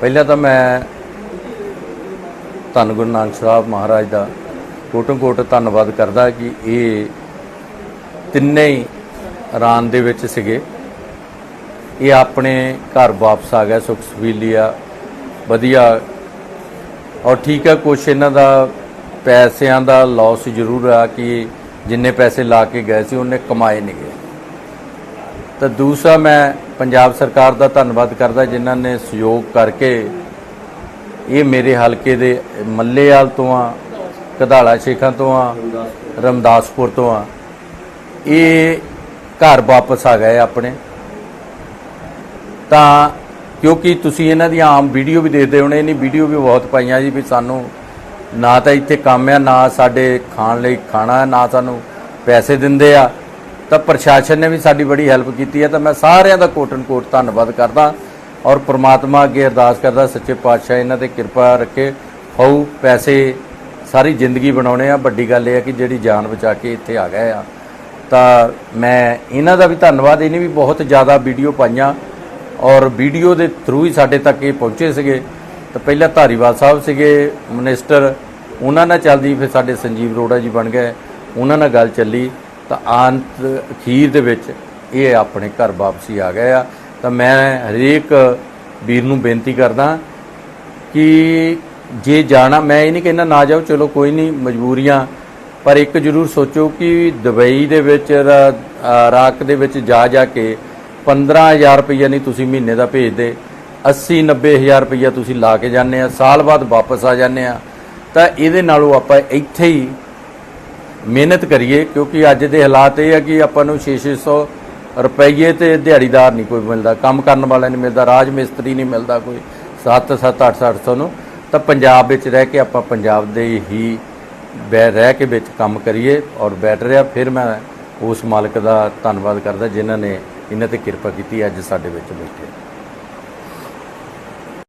ਪਹਿਲਾਂ ਤਾਂ ਮੈਂ ਧੰਨ ਗੁਰੂ ਨਾਨਕ ਸਾਹਿਬ ਮਹਾਰਾਜ ਦਾ ਕੋਟੋਂ ਕੋਟ ਧੰਨਵਾਦ ਕਰਦਾ ਕਿ ਇਹ ਤਿੰਨੇ ਹੀ ਰਾਨ ਦੇ ਵਿੱਚ ਸੀਗੇ। ਇਹ ਆਪਣੇ ਘਰ ਵਾਪਸ ਆ ਗਿਆ ਸੁਖ ਸਵੀਲੀ ਆ ਵਧੀਆ। ਔਰ ਠੀਕ ਹੈ ਕੁਛ ਇਹਨਾਂ ਦਾ ਪੈਸਿਆਂ ਦਾ ਲਾਸ ਜ਼ਰੂਰ ਆ ਕਿ ਜਿੰਨੇ ਪੈਸੇ ਲਾ ਕੇ ਗਏ ਸੀ, ਉਹਨੇ ਕਮਾਏ ਨਹੀਂ ਗਏ। ਤਾਂ ਦੂਸਰਾ ਮੈਂ ਪੰਜਾਬ ਸਰਕਾਰ ਦਾ ਧੰਨਵਾਦ ਕਰਦਾ ਜਿਨ੍ਹਾਂ ਨੇ ਸਹਿਯੋਗ ਕਰਕੇ ਇਹ ਮੇਰੇ ਹਲਕੇ ਦੇ ਮੱਲੇਵਾਲ ਤੋਂ ਆ ਕਧਾਲਾ ਸ਼ੇਖਾਂ ਤੋਂ ਆ ਰਮਦਾਸਪੁਰ ਤੋਂ ਆ ਇਹ ਘਰ ਵਾਪਸ ਆ ਗਏ ਆਪਣੇ। ਤਾਂ ਕਿਉਂਕਿ ਤੁਸੀਂ ਇਹਨਾਂ ਦੀਆਂ ਆਮ ਵੀਡੀਓ ਵੀ ਦੇਖਦੇ ਹੋਣੇ ਨਹੀਂ ਵੀਡੀਓ ਵੀ ਬਹੁਤ ਪਾਈਆਂ ਜੀ ਵੀ ਸਾਨੂੰ ਨਾ ਤਾਂ ਇੱਥੇ ਕੰਮ ਆ ਨਾ ਸਾਡੇ ਖਾਣ ਲਈ ਖਾਣਾ ਹੈ, ਨਾ ਸਾਨੂੰ ਪੈਸੇ ਦਿੰਦੇ ਆ। ਤਾਂ ਪ੍ਰਸ਼ਾਸਨ ਨੇ ਵੀ ਸਾਡੀ ਬੜੀ ਹੈਲਪ ਕੀਤੀ ਹੈ। ਤਾਂ ਮੈਂ ਸਾਰਿਆਂ ਦਾ ਕੋਟਨ ਕੋਟ ਧੰਨਵਾਦ ਕਰਦਾ ਔਰ ਪ੍ਰਮਾਤਮਾ ਅੱਗੇ ਅਰਦਾਸ ਕਰਦਾ, ਸੱਚੇ ਪਾਤਸ਼ਾਹ ਇਹਨਾਂ ਤੇ ਕਿਰਪਾ ਰੱਖੇ, ਹੋਊ, ਪੈਸੇ ਸਾਰੀ ਜ਼ਿੰਦਗੀ ਬਣਾਉਣੇ ਆ। ਵੱਡੀ ਗੱਲ ਇਹ ਆ ਕਿ ਜਿਹੜੀ ਜਾਨ ਬਚਾ ਕੇ ਇੱਥੇ ਆ ਗਏ ਆ। ਤਾਂ ਮੈਂ ਇਹਨਾਂ ਦਾ ਵੀ ਧੰਨਵਾਦ, ਇਹਨੇ ਵੀ ਬਹੁਤ ਜ਼ਿਆਦਾ ਵੀਡੀਓ ਪਾਈਆਂ ਔਰ ਵੀਡੀਓ ਦੇ ਥਰੂ ਹੀ ਸਾਡੇ ਤੱਕ ਇਹ ਪਹੁੰਚੇ ਸੀਗੇ। ਤਾਂ ਪਹਿਲਾਂ ਧਾਰੀਵਾਲ ਸਾਹਿਬ ਸੀਗੇ, ਮਿਨਿਸਟਰ, ਉਹਨਾਂ ਨਾਲ ਚੱਲਦੀ ਫਿਰ ਸਾਡੇ ਸੰਜੀਵ ਅਰੋੜਾ ਜੀ ਬਣ ਗਏ, ਉਹਨਾਂ ਨਾਲ ਗੱਲ ਚੱਲੀ। ਤਾਂ ਅੰਤ ਅਖੀਰ ਦੇ ਵਿੱਚ ਇਹ ਆਪਣੇ ਘਰ ਵਾਪਸੀ ਆ ਗਏ ਆ। ਤਾਂ ਮੈਂ ਹਰੇਕ ਵੀਰ ਨੂੰ ਬੇਨਤੀ ਕਰਦਾ ਕਿ ਜੇ ਜਾਣਾ, ਮੈਂ ਇਹ ਨਹੀਂ ਕਹਿੰਦਾ ਨਾ ਜਾਓ, ਚਲੋ ਕੋਈ ਨਹੀਂ, ਮਜਬੂਰੀਆਂ, ਪਰ ਇੱਕ ਜ਼ਰੂਰ ਸੋਚੋ ਕਿ ਦੁਬਈ ਦੇ ਵਿੱਚ ਰਾਕ ਦੇ ਵਿੱਚ ਜਾ ਜਾ ਕੇ 15000 ਰੁਪਈਆ ਨਹੀਂ ਤੁਸੀਂ ਮਹੀਨੇ ਦਾ ਭੇਜਦੇ 80 90000 ਰੁਪਈਆ ਤੁਸੀਂ ਲਾ ਕੇ ਜਾਂਦੇ ਆ, ਸਾਲ ਬਾਅਦ ਵਾਪਸ ਆ ਜਾਂਦੇ ਆ। ਤਾਂ ਇਹਦੇ ਨਾਲੋਂ ਆਪਾਂ ਇੱਥੇ ਹੀ ਮਿਹਨਤ ਕਰੀਏ, ਕਿਉਂਕਿ ਅੱਜ ਦੇ ਹਾਲਾਤ ਇਹ ਆ ਕਿ ਆਪਾਂ ਨੂੰ 6-600 ਰੁਪਈਏ ਤੇ ਦਿਹਾੜੀਦਾਰ ਨਹੀਂ ਕੋਈ ਮਿਲਦਾ। ਕੰਮ ਕਰਨ ਵਾਲਾ ਨਹੀਂ ਮਿਲਦਾ, ਰਾਜ ਮਿਸਤਰੀ ਨਹੀਂ ਮਿਲਦਾ ਕੋਈ। 7-7 8-800 ਨੂੰ। ਤਾਂ ਪੰਜਾਬ ਵਿੱਚ ਰਹਿ ਕੇ ਆਪਾਂ ਪੰਜਾਬ ਦੇ ਹੀ ਬੈ, ਰਹਿ ਕੇ ਵਿੱਚ ਕੰਮ ਕਰੀਏ ਔਰ ਬੈਠ ਰਿਹਾ ਫਿਰ ਮੈਂ ਉਸ ਮਾਲਕ ਦਾ ਧੰਨਵਾਦ ਕਰਦਾ ਜਿਨ੍ਹਾਂ ਨੇ ਇਹਨਾਂ ਤੇ ਕਿਰਪਾ ਕੀਤੀ ਅੱਜ ਸਾਡੇ ਵਿੱਚ ਬੈਠੇ।